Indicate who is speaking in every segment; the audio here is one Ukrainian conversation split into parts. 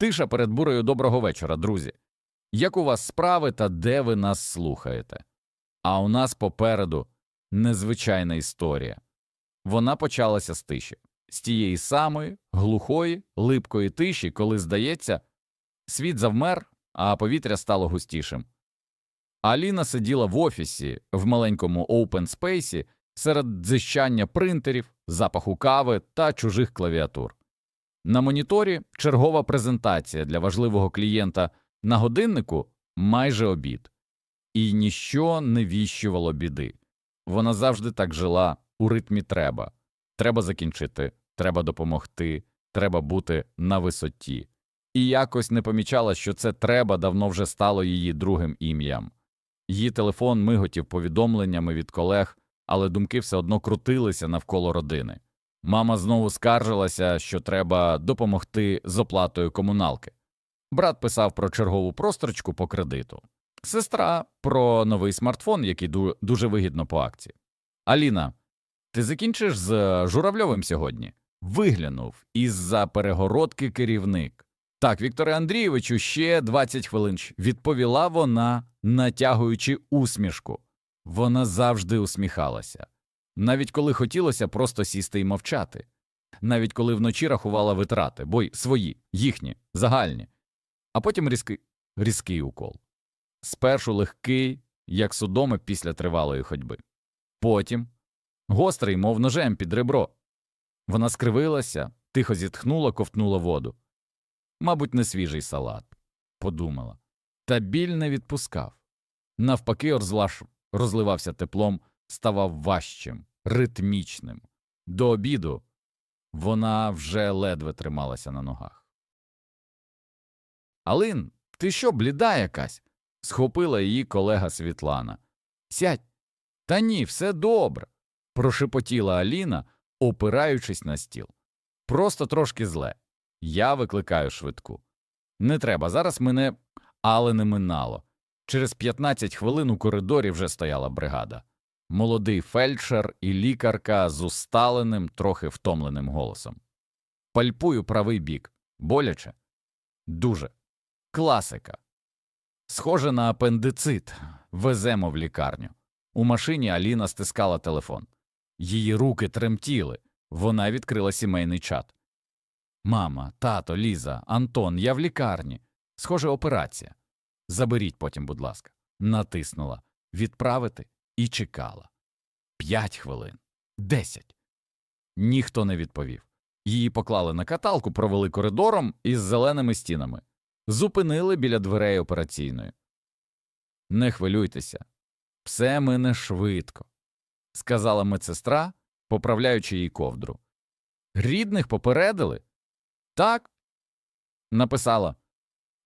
Speaker 1: Тиша перед бурею доброго вечора, друзі. Як у вас справи та де ви нас слухаєте? А у нас попереду незвичайна історія. Вона почалася з тиші, з тієї самої глухої, липкої тиші, коли, здається, світ завмер, а повітря стало густішим. Аліна сиділа в офісі в маленькому оупен-спейсі серед дзищання принтерів, запаху кави та чужих клавіатур. На моніторі чергова презентація для важливого клієнта на годиннику майже обід. І ніщо не віщувало біди. Вона завжди так жила у ритмі треба. Треба закінчити, треба допомогти, треба бути на висоті. І якось не помічала, що це треба давно вже стало її другим ім'ям. Її телефон миготів повідомленнями від колег, але думки все одно крутилися навколо родини. Мама знову скаржилася, що треба допомогти з оплатою комуналки. Брат писав про чергову прострочку по кредиту. Сестра про новий смартфон, який дуже вигідно по акції. Аліна, ти закінчиш з е, Журавльовим сьогодні? Виглянув із-за перегородки керівник. Так, Вікторе Андрійовичу, ще 20 хвилин, відповіла вона, натягуючи усмішку. Вона завжди усміхалася, навіть коли хотілося просто сісти і мовчати, навіть коли вночі рахувала витрати, бо й свої, їхні, загальні, а потім різкий, різкий укол. Спершу легкий, як судоми після тривалої ходьби. Потім гострий, мов ножем під ребро. Вона скривилася, тихо зітхнула, ковтнула воду. Мабуть, не свіжий салат, подумала. Та біль не відпускав. Навпаки, розлаш... розливався теплом, ставав важчим, ритмічним. До обіду вона вже ледве трималася на ногах. Алин, ти що, бліда якась? схопила її колега Світлана. Сядь. Та ні, все добре. прошепотіла Аліна, опираючись на стіл. Просто трошки зле. Я викликаю швидку. Не треба, зараз мене, але не минало. Через 15 хвилин у коридорі вже стояла бригада. Молодий фельдшер і лікарка з усталеним, трохи втомленим голосом. Пальпую правий бік. Боляче? Дуже. Класика. Схоже на апендицит. Веземо в лікарню. У машині Аліна стискала телефон. Її руки тремтіли. Вона відкрила сімейний чат. Мама, тато, Ліза, Антон, я в лікарні. Схоже, операція. Заберіть потім, будь ласка. Натиснула. Відправити і чекала. П'ять хвилин. Десять. Ніхто не відповів. Її поклали на каталку, провели коридором із зеленими стінами. Зупинили біля дверей операційної. Не хвилюйтеся. Все мине швидко, сказала медсестра, поправляючи їй ковдру. Рідних попередили? Так. Написала,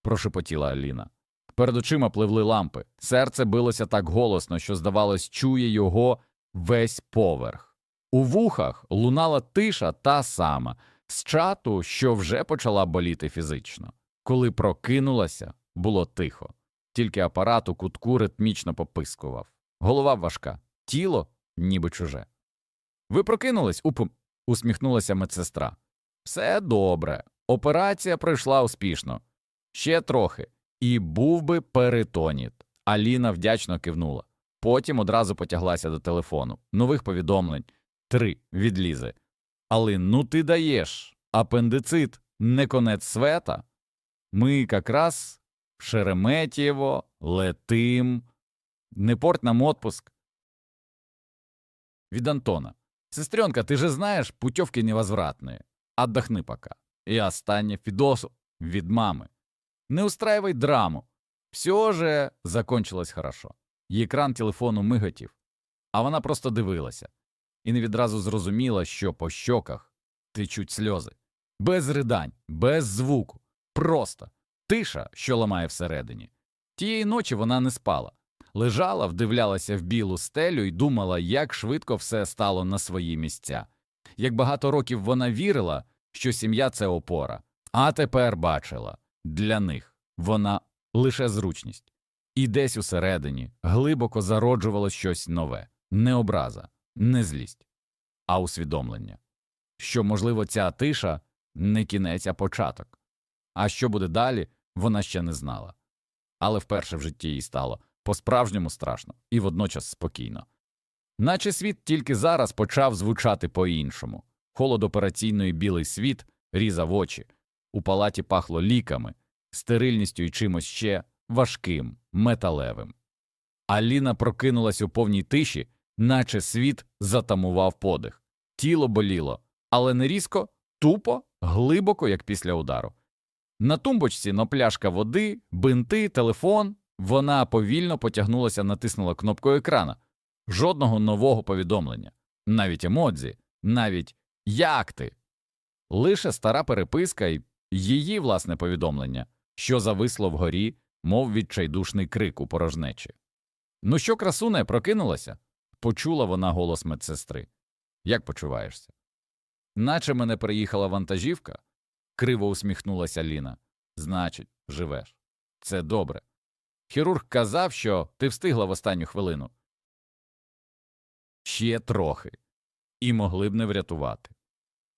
Speaker 1: прошепотіла Аліна. Перед очима пливли лампи. Серце билося так голосно, що, здавалось, чує його весь поверх. У вухах лунала тиша та сама, з чату, що вже почала боліти фізично. Коли прокинулася, було тихо, тільки апарат у кутку ритмічно попискував. Голова важка, тіло ніби чуже. Ви прокинулись? Уп. усміхнулася медсестра. Все добре. Операція пройшла успішно. Ще трохи. І був би перитоніт. Аліна вдячно кивнула. Потім одразу потяглася до телефону. Нових повідомлень. Три від Лізи. Але ну ти даєш. Апендицит не конець света. Ми якраз в Шереметьєво летим. Не порт нам отпуск. Від Антона. Сестренка, ты же знаешь, путевки невозвратные. Отдохни пока. И останнє Фідосу від мами. Не устраивай драму. Все же закончилось хорошо. Екран телефону миготів, а вона просто дивилася і не відразу зрозуміла, що по щоках течуть сльози. Без ридань, без звуку. Просто тиша, що ламає всередині. Тієї ночі вона не спала. Лежала, вдивлялася в білу стелю і думала, як швидко все стало на свої місця. Як багато років вона вірила, що сім'я це опора, а тепер бачила для них вона лише зручність. І десь усередині глибоко зароджувало щось нове не образа, не злість, а усвідомлення, що, можливо, ця тиша не кінець, а початок. А що буде далі, вона ще не знала. Але вперше в житті їй стало по-справжньому страшно і водночас спокійно. Наче світ тільки зараз почав звучати по-іншому. Холод операційної білий світ різав очі, у палаті пахло ліками, стерильністю і чимось ще важким, металевим. Аліна прокинулась у повній тиші, наче світ затамував подих. Тіло боліло, але не різко, тупо, глибоко, як після удару. На тумбочці но пляшка води, бинти, телефон. Вона повільно потягнулася, натиснула кнопку екрана. Жодного нового повідомлення, навіть емодзі, навіть як ти. Лише стара переписка і її власне повідомлення, що зависло вгорі, мов відчайдушний крик у порожнечі. Ну що, красуне, прокинулася? Почула вона голос медсестри. Як почуваєшся? Наче мене приїхала вантажівка, криво усміхнулася Ліна. Значить, живеш. Це добре. Хірург казав, що ти встигла в останню хвилину. Ще трохи. І могли б не врятувати.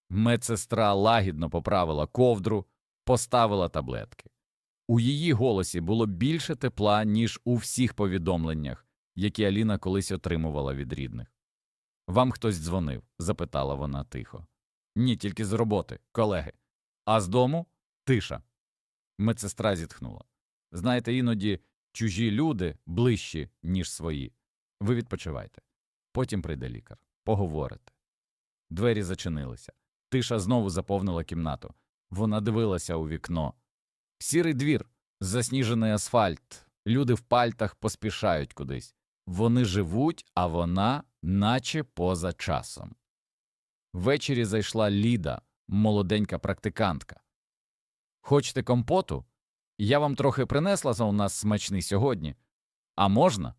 Speaker 1: Медсестра лагідно поправила ковдру, поставила таблетки. У її голосі було більше тепла, ніж у всіх повідомленнях, які Аліна колись отримувала від рідних. Вам хтось дзвонив? запитала вона тихо. Ні, тільки з роботи, колеги. А з дому тиша. Медсестра зітхнула. Знаєте, іноді чужі люди ближчі, ніж свої. Ви відпочивайте. Потім прийде лікар. Поговорите. Двері зачинилися. Тиша знову заповнила кімнату. Вона дивилася у вікно. Сірий двір, засніжений асфальт. Люди в пальтах поспішають кудись. Вони живуть, а вона наче поза часом. Ввечері зайшла Ліда, молоденька практикантка. Хочете компоту? Я вам трохи принесла за у нас смачний сьогодні. А можна?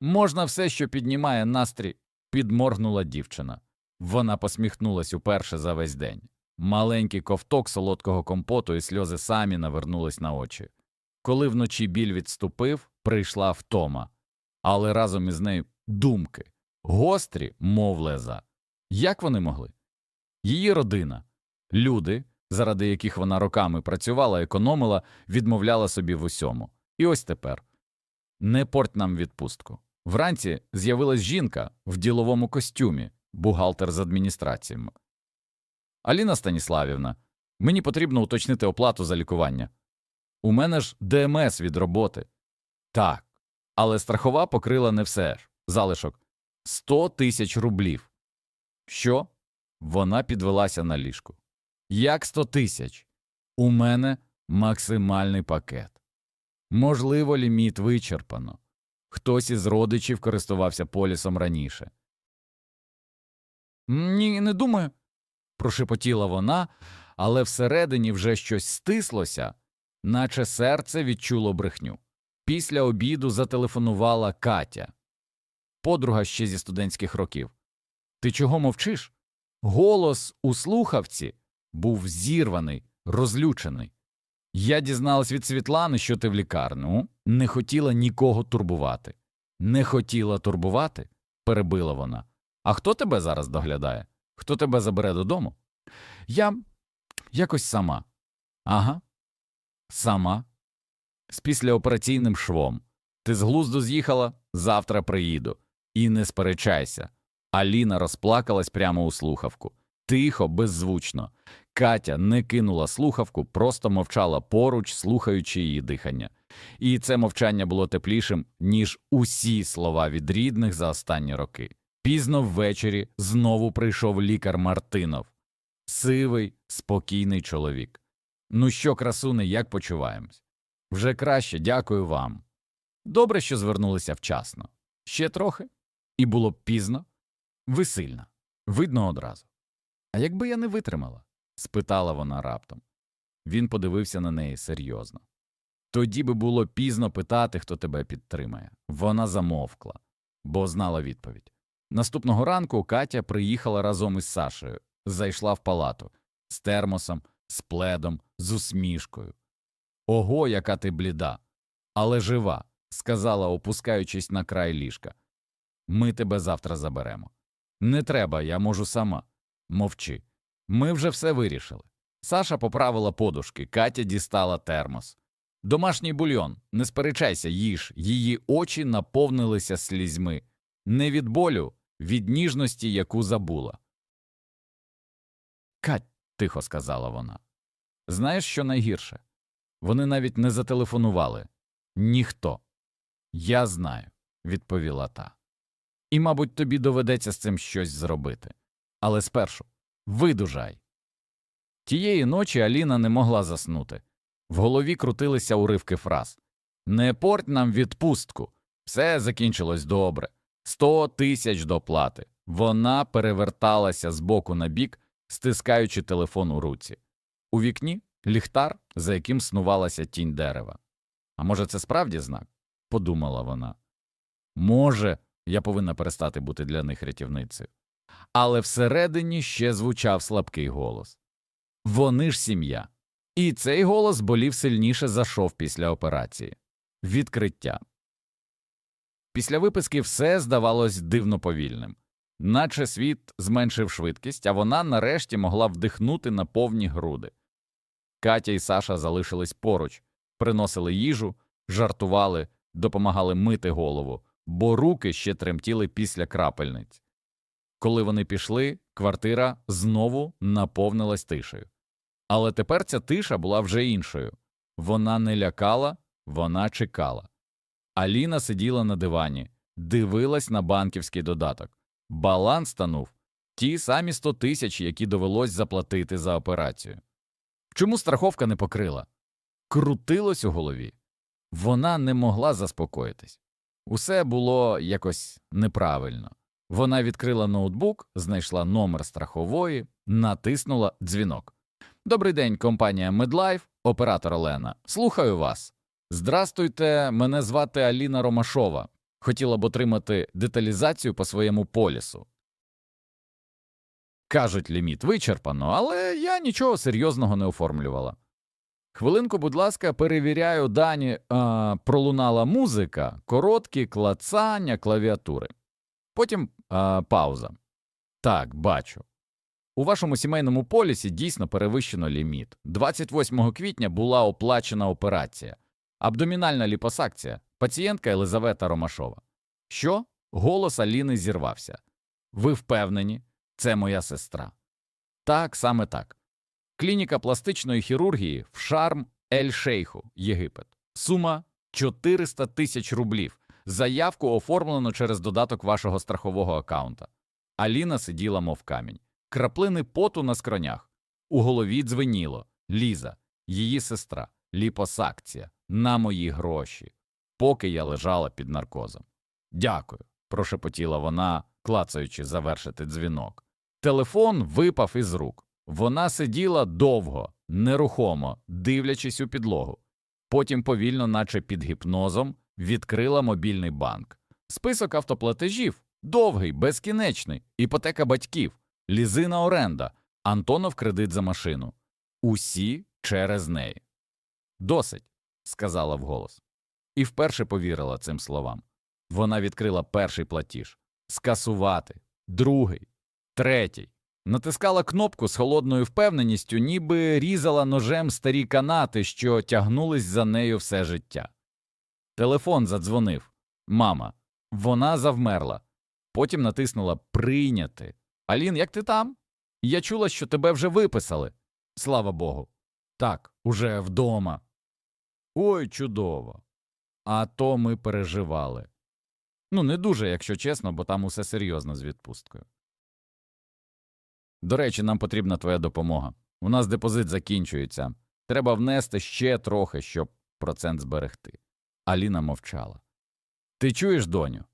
Speaker 1: Можна все, що піднімає настрій, підморгнула дівчина. Вона посміхнулась уперше за весь день. Маленький ковток солодкого компоту і сльози самі навернулись на очі. Коли вночі біль відступив, прийшла втома, але разом із нею думки, гострі, мов леза. Як вони могли? Її родина, люди, заради яких вона роками працювала, економила, відмовляла собі в усьому. І ось тепер не порть нам відпустку. Вранці з'явилась жінка в діловому костюмі, бухгалтер з адміністрацією. Аліна Станіславівна, мені потрібно уточнити оплату за лікування. У мене ж ДМС від роботи. Так, але страхова покрила не все ж. Залишок 100 тисяч рублів. Що? Вона підвелася на ліжку. Як 100 тисяч? У мене максимальний пакет. Можливо, ліміт вичерпано. Хтось із родичів користувався полісом раніше. Ні, не думаю, прошепотіла вона, але всередині вже щось стислося, наче серце відчуло брехню. Після обіду зателефонувала Катя, подруга ще зі студентських років. Ти чого мовчиш? Голос у слухавці був зірваний, розлючений. Я дізналась від Світлани, що ти в лікарню, не хотіла нікого турбувати. Не хотіла турбувати? перебила вона. А хто тебе зараз доглядає? Хто тебе забере додому? Я якось сама. Ага. Сама. З післяопераційним швом. Ти з глузду з'їхала, завтра приїду. І не сперечайся. Аліна розплакалась прямо у слухавку. Тихо, беззвучно. Катя не кинула слухавку, просто мовчала поруч, слухаючи її дихання. І це мовчання було теплішим, ніж усі слова від рідних за останні роки. Пізно ввечері знову прийшов лікар Мартинов. Сивий, спокійний чоловік. Ну що, красуни, як почуваємось? Вже краще, дякую вам. Добре, що звернулися вчасно. Ще трохи? І було б пізно? Ви сильна. Видно одразу. А якби я не витримала? спитала вона раптом. Він подивився на неї серйозно. Тоді би було пізно питати, хто тебе підтримає. Вона замовкла, бо знала відповідь. Наступного ранку Катя приїхала разом із Сашею, зайшла в палату з термосом, з пледом, з усмішкою. Ого, яка ти бліда, але жива, сказала, опускаючись на край ліжка. Ми тебе завтра заберемо. Не треба, я можу сама. Мовчи. Ми вже все вирішили. Саша поправила подушки, Катя дістала термос. Домашній бульйон, не сперечайся, їж. Її очі наповнилися слізьми. Не від болю, від ніжності, яку забула. Кать, тихо сказала вона. Знаєш, що найгірше? Вони навіть не зателефонували. Ніхто. Я знаю, відповіла та. І, мабуть, тобі доведеться з цим щось зробити. Але спершу видужай. Тієї ночі Аліна не могла заснути. В голові крутилися уривки фраз Не порть нам відпустку. Все закінчилось добре. Сто тисяч доплати. Вона переверталася з боку на бік, стискаючи телефон у руці. У вікні ліхтар, за яким снувалася тінь дерева. А може, це справді знак? подумала вона. Може, я повинна перестати бути для них рятівницею. Але всередині ще звучав слабкий голос Вони ж сім'я. І цей голос болів сильніше за шов після операції. Відкриття. Після виписки все здавалось дивно повільним, наче світ зменшив швидкість, а вона нарешті могла вдихнути на повні груди. Катя і Саша залишились поруч, приносили їжу, жартували, допомагали мити голову, бо руки ще тремтіли після крапельниць. Коли вони пішли, квартира знову наповнилась тишею. Але тепер ця тиша була вже іншою. Вона не лякала, вона чекала. Аліна сиділа на дивані, дивилась на банківський додаток. Баланс станув ті самі 100 тисяч, які довелось заплатити за операцію. Чому страховка не покрила? Крутилось у голові. Вона не могла заспокоїтись. Усе було якось неправильно. Вона відкрила ноутбук, знайшла номер страхової, натиснула дзвінок. Добрий день, компанія Медлайф, оператор Олена. Слухаю вас. Здрастуйте, мене звати Аліна Ромашова. Хотіла б отримати деталізацію по своєму полісу. Кажуть, ліміт вичерпано, але я нічого серйозного не оформлювала. Хвилинку, будь ласка, перевіряю дані. А, пролунала музика, короткі клацання клавіатури. Потім а, пауза. Так, бачу. У вашому сімейному полісі дійсно перевищено ліміт. 28 квітня була оплачена операція. Абдомінальна ліпосакція. Пацієнтка Елизавета Ромашова. Що? Голос Аліни зірвався. Ви впевнені? Це моя сестра. Так, саме так. Клініка пластичної хірургії в Шарм Ель Шейху, Єгипет. Сума 400 тисяч рублів. Заявку оформлено через додаток вашого страхового акаунта. Аліна сиділа, мов камінь. Краплини поту на скронях. У голові дзвеніло. Ліза, її сестра, ліпосакція, на мої гроші, поки я лежала під наркозом. Дякую, прошепотіла вона, клацаючи завершити дзвінок. Телефон випав із рук. Вона сиділа довго, нерухомо, дивлячись у підлогу. Потім повільно, наче під гіпнозом, відкрила мобільний банк. Список автоплатежів довгий, безкінечний, іпотека батьків, лізина оренда, Антонов кредит за машину. Усі через неї. Досить, сказала вголос. І вперше повірила цим словам. Вона відкрила перший платіж скасувати, другий, третій. Натискала кнопку з холодною впевненістю, ніби різала ножем старі канати, що тягнулись за нею все життя. Телефон задзвонив. Мама. Вона завмерла. Потім натиснула Прийняти. Алін, як ти там? Я чула, що тебе вже виписали. Слава Богу. Так, уже вдома. Ой, чудово. А то ми переживали. Ну, не дуже, якщо чесно, бо там усе серйозно з відпусткою. До речі, нам потрібна твоя допомога. У нас депозит закінчується. Треба внести ще трохи, щоб процент зберегти. Аліна мовчала. Ти чуєш, доню?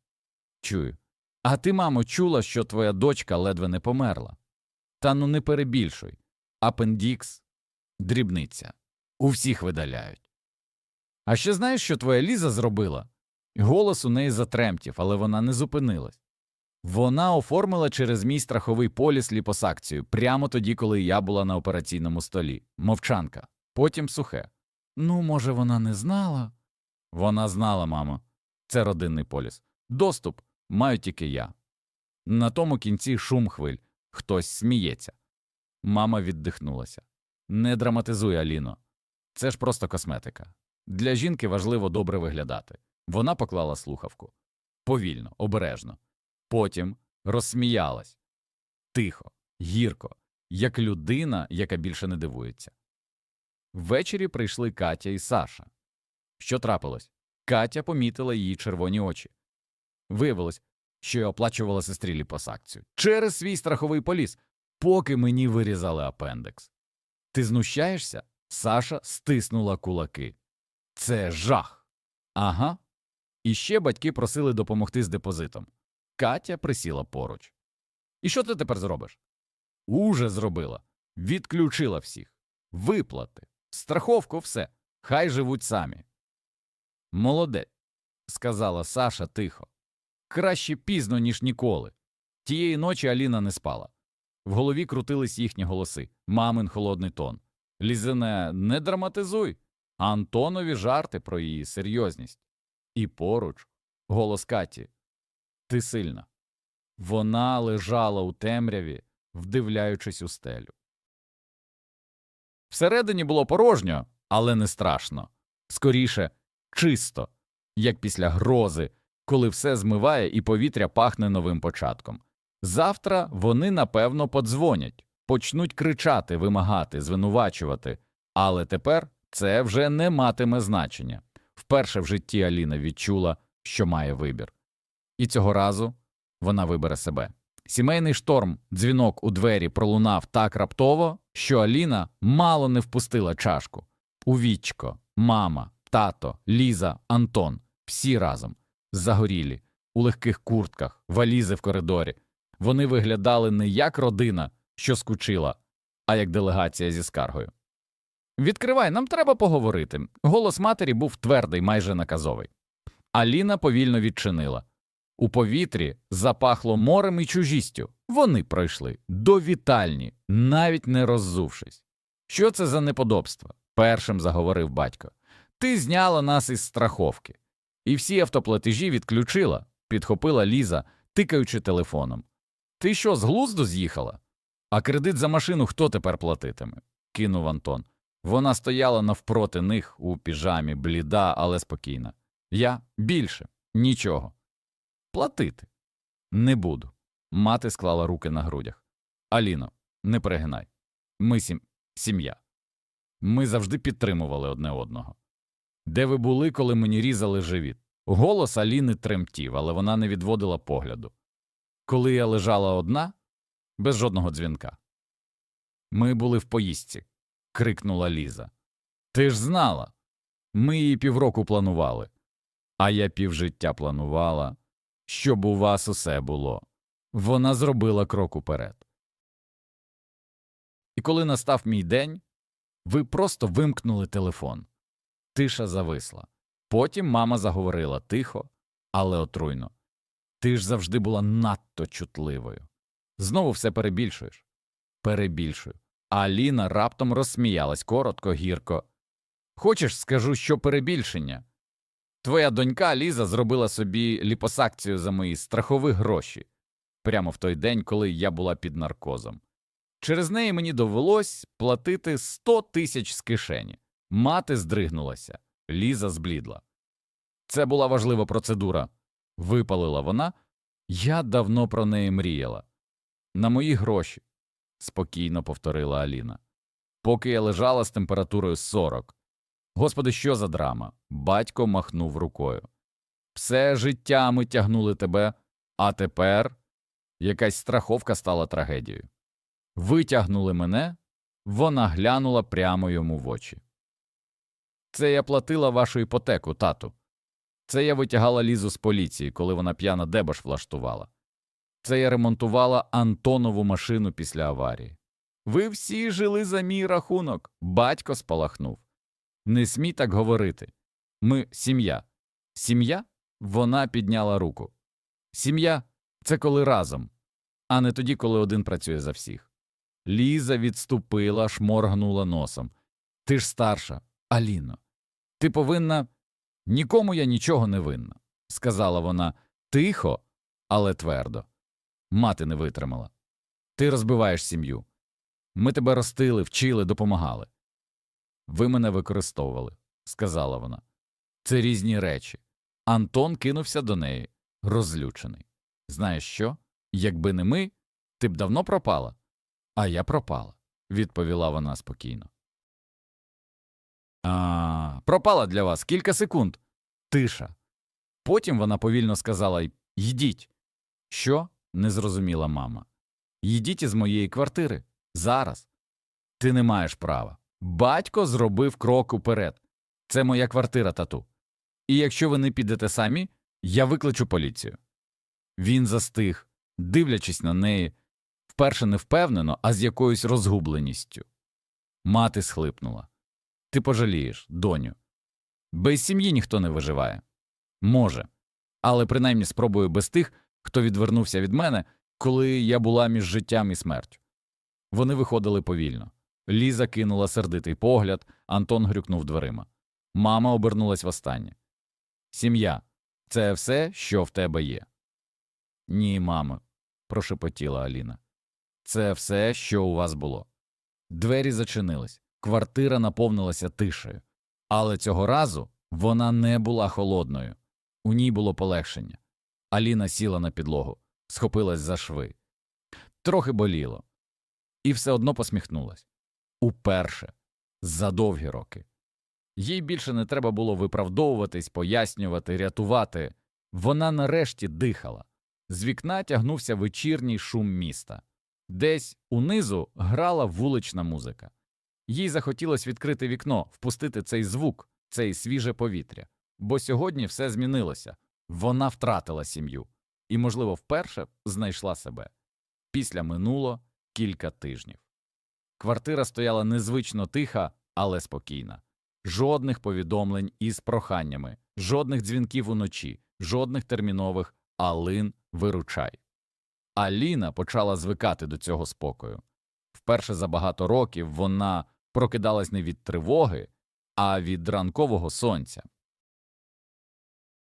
Speaker 1: Чую. А ти, мамо, чула, що твоя дочка ледве не померла. Та ну не перебільшуй. Апендікс, дрібниця. У всіх видаляють. А ще знаєш, що твоя Ліза зробила? Голос у неї затремтів, але вона не зупинилась. Вона оформила через мій страховий поліс ліпосакцію прямо тоді, коли я була на операційному столі. Мовчанка. Потім сухе. Ну, може, вона не знала? Вона знала, мамо. Це родинний поліс. Доступ маю тільки я. На тому кінці шум хвиль. Хтось сміється. Мама віддихнулася. Не драматизуй, Аліно. Це ж просто косметика. Для жінки важливо добре виглядати. Вона поклала слухавку. Повільно, обережно. Потім розсміялась. Тихо, гірко, як людина, яка більше не дивується. Ввечері прийшли Катя і Саша. Що трапилось? Катя помітила її червоні очі. Виявилось, що я оплачувала сестрі ліпосакцію через свій страховий поліс, поки мені вирізали апендекс. Ти знущаєшся? Саша стиснула кулаки. Це жах. Ага. І ще батьки просили допомогти з депозитом. Катя присіла поруч. І що ти тепер зробиш? Уже зробила. Відключила всіх. Виплати, страховку, все. Хай живуть самі. Молодець, сказала Саша тихо. Краще пізно, ніж ніколи. Тієї ночі Аліна не спала. В голові крутились їхні голоси, мамин холодний тон. Лізине, не драматизуй, Антонові жарти про її серйозність. І поруч голос Каті. Ти сильна. Вона лежала у темряві, вдивляючись у стелю. Всередині було порожньо, але не страшно. Скоріше, чисто, як після грози, коли все змиває і повітря пахне новим початком. Завтра вони, напевно, подзвонять, почнуть кричати, вимагати, звинувачувати, але тепер це вже не матиме значення. Вперше в житті Аліна відчула, що має вибір. І цього разу вона вибере себе. Сімейний шторм, дзвінок у двері пролунав так раптово, що Аліна мало не впустила чашку. Увічко, мама, тато, Ліза, Антон всі разом, загорілі, у легких куртках, валізи в коридорі. Вони виглядали не як родина, що скучила, а як делегація зі скаргою. Відкривай, нам треба поговорити. Голос матері був твердий, майже наказовий. Аліна повільно відчинила. У повітрі запахло морем і чужістю. Вони пройшли до вітальні, навіть не роззувшись. Що це за неподобство? першим заговорив батько. Ти зняла нас із страховки. І всі автоплатежі відключила, підхопила Ліза, тикаючи телефоном. Ти що, з глузду з'їхала? А кредит за машину хто тепер платитиме? кинув Антон. Вона стояла навпроти них у піжамі, бліда, але спокійна. Я більше нічого. Платити не буду. Мати склала руки на грудях. Аліно, не перегинай. Ми сім... сім'я. Ми завжди підтримували одне одного. Де ви були, коли мені різали живіт? Голос Аліни тремтів, але вона не відводила погляду. Коли я лежала одна, без жодного дзвінка. Ми були в поїздці, крикнула Ліза. Ти ж знала. Ми її півроку планували, а я півжиття планувала, щоб у вас усе було. Вона зробила крок уперед. І коли настав мій день, ви просто вимкнули телефон. Тиша зависла. Потім мама заговорила тихо, але отруйно. Ти ж завжди була надто чутливою. Знову все перебільшуєш. Перебільшую. Аліна раптом розсміялась коротко, гірко. Хочеш, скажу, що перебільшення? Твоя донька Ліза зробила собі ліпосакцію за мої страхові гроші прямо в той день, коли я була під наркозом. Через неї мені довелось платити сто тисяч з кишені. Мати здригнулася, Ліза зблідла. Це була важлива процедура, випалила вона. Я давно про неї мріяла. На мої гроші, спокійно повторила Аліна. Поки я лежала з температурою 40. Господи, що за драма? Батько махнув рукою. Все життя ми тягнули тебе, а тепер якась страховка стала трагедією. Витягнули мене, вона глянула прямо йому в очі. Це я платила вашу іпотеку, тату. Це я витягала лізу з поліції, коли вона п'яна дебош влаштувала. Це я ремонтувала Антонову машину після аварії. Ви всі жили за мій рахунок. Батько спалахнув. Не смій так говорити. Ми сім'я. Сім'я? Вона підняла руку. Сім'я це коли разом, а не тоді, коли один працює за всіх. Ліза відступила, шморгнула носом. Ти ж старша, Аліно. Ти повинна. Нікому я нічого не винна, сказала вона тихо, але твердо. Мати не витримала. Ти розбиваєш сім'ю. Ми тебе ростили, вчили, допомагали. Ви мене використовували, сказала вона. Це різні речі. Антон кинувся до неї, розлючений. Знаєш що? Якби не ми, ти б давно пропала. А я пропала, відповіла вона спокійно. А, пропала для вас кілька секунд. Тиша. Потім вона повільно сказала Йдіть. Що? Не зрозуміла мама. Йдіть із моєї квартири. Зараз. Ти не маєш права. Батько зробив крок уперед. Це моя квартира, тату. І якщо ви не підете самі, я викличу поліцію. Він застиг, дивлячись на неї, вперше не впевнено, а з якоюсь розгубленістю. Мати схлипнула. Ти пожалієш, доню. Без сім'ї ніхто не виживає. Може. Але принаймні спробую без тих, хто відвернувся від мене, коли я була між життям і смертю. Вони виходили повільно. Ліза кинула сердитий погляд, Антон грюкнув дверима. Мама обернулась востаннє. Сім'я це все, що в тебе є. Ні, мамо, прошепотіла Аліна. Це все, що у вас було. Двері зачинились, квартира наповнилася тишею. Але цього разу вона не була холодною. У ній було полегшення. Аліна сіла на підлогу, схопилась за шви. Трохи боліло. І все одно посміхнулась. Уперше. За довгі роки. Їй більше не треба було виправдовуватись, пояснювати, рятувати. Вона нарешті дихала. З вікна тягнувся вечірній шум міста. Десь унизу грала вулична музика. Їй захотілося відкрити вікно, впустити цей звук, цей свіже повітря. Бо сьогодні все змінилося. Вона втратила сім'ю і, можливо, вперше знайшла себе. Після минуло кілька тижнів. Квартира стояла незвично тиха, але спокійна. Жодних повідомлень із проханнями, жодних дзвінків уночі, жодних термінових Алин, виручай. Аліна почала звикати до цього спокою. Вперше за багато років вона прокидалась не від тривоги, а від ранкового сонця.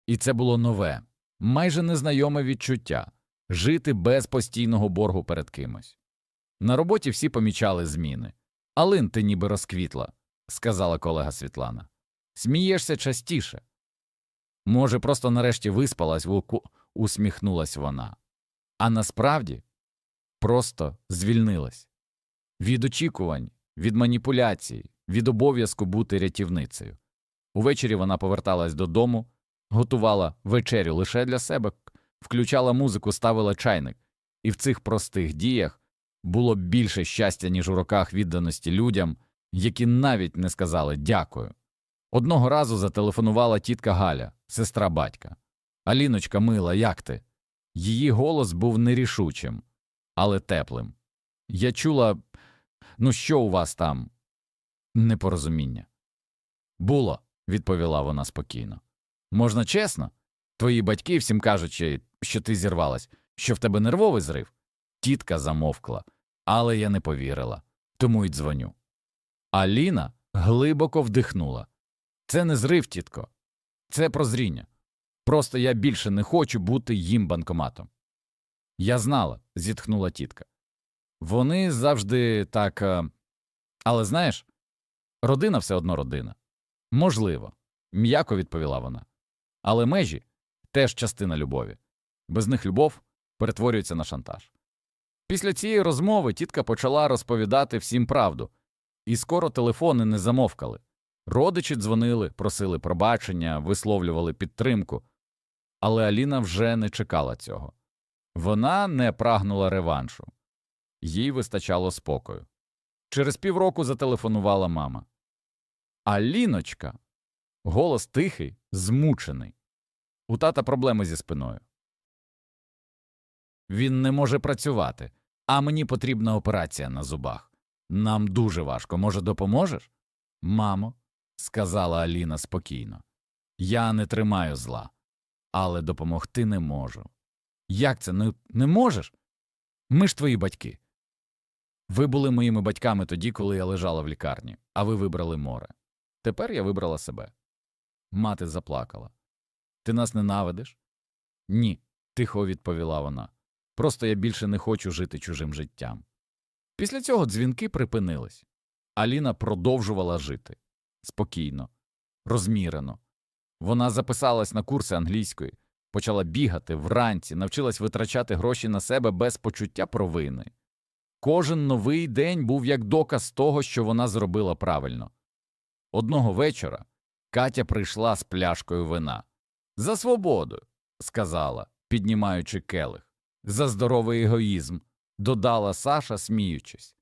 Speaker 1: І це було нове, майже незнайоме відчуття жити без постійного боргу перед кимось. На роботі всі помічали зміни. Алин, ти ніби розквітла, сказала колега Світлана. Смієшся частіше. Може, просто нарешті виспалась, вуку, усміхнулась вона. А насправді просто звільнилась від очікувань, від маніпуляцій, від обов'язку бути рятівницею. Увечері вона поверталась додому, готувала вечерю лише для себе, включала музику, ставила чайник, і в цих простих діях було більше щастя, ніж у роках відданості людям, які навіть не сказали дякую. Одного разу зателефонувала тітка Галя, сестра батька. Аліночка мила, як ти? Її голос був нерішучим, але теплим. Я чула, ну що у вас там? Непорозуміння. Було, відповіла вона спокійно. Можна чесно? Твої батьки всім кажуть, що ти зірвалась, що в тебе нервовий зрив. Тітка замовкла, але я не повірила, тому й дзвоню. Аліна глибоко вдихнула. Це не зрив, тітко, це прозріння. Просто я більше не хочу бути їм банкоматом. Я знала, зітхнула тітка. Вони завжди так. е, Але знаєш, родина все одно родина. Можливо, м'яко відповіла вона. Але межі теж частина любові. Без них любов перетворюється на шантаж. Після цієї розмови тітка почала розповідати всім правду, і скоро телефони не замовкали. Родичі дзвонили, просили пробачення, висловлювали підтримку. Але Аліна вже не чекала цього. Вона не прагнула реваншу, їй вистачало спокою. Через півроку зателефонувала мама. Аліночка. Голос тихий, змучений. У тата проблеми зі спиною. Він не може працювати, а мені потрібна операція на зубах. Нам дуже важко. Може, допоможеш? Мамо, сказала Аліна спокійно. Я не тримаю зла, але допомогти не можу. Як це не, не можеш? Ми ж твої батьки. Ви були моїми батьками тоді, коли я лежала в лікарні, а ви вибрали море. Тепер я вибрала себе. Мати заплакала. Ти нас ненавидиш? Ні, тихо відповіла вона. Просто я більше не хочу жити чужим життям. Після цього дзвінки припинились. Аліна продовжувала жити спокійно, розмірено. Вона записалась на курси англійської, почала бігати вранці, навчилась витрачати гроші на себе без почуття провини. Кожен новий день був як доказ того, що вона зробила правильно. Одного вечора Катя прийшла з пляшкою вина. За свободу, сказала, піднімаючи келих. За здоровий егоїзм, додала Саша, сміючись.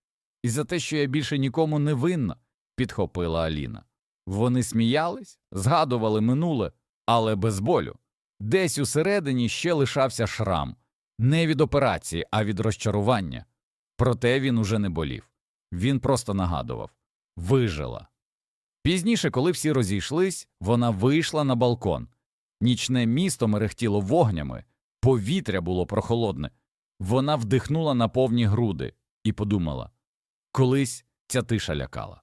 Speaker 1: І за те, що я більше нікому не винна, підхопила Аліна. Вони сміялись, згадували минуле, але без болю. Десь усередині ще лишався шрам не від операції, а від розчарування. Проте він уже не болів. Він просто нагадував вижила. Пізніше, коли всі розійшлись, вона вийшла на балкон. Нічне місто мерехтіло вогнями, повітря було прохолодне. Вона вдихнула на повні груди і подумала колись ця тиша лякала.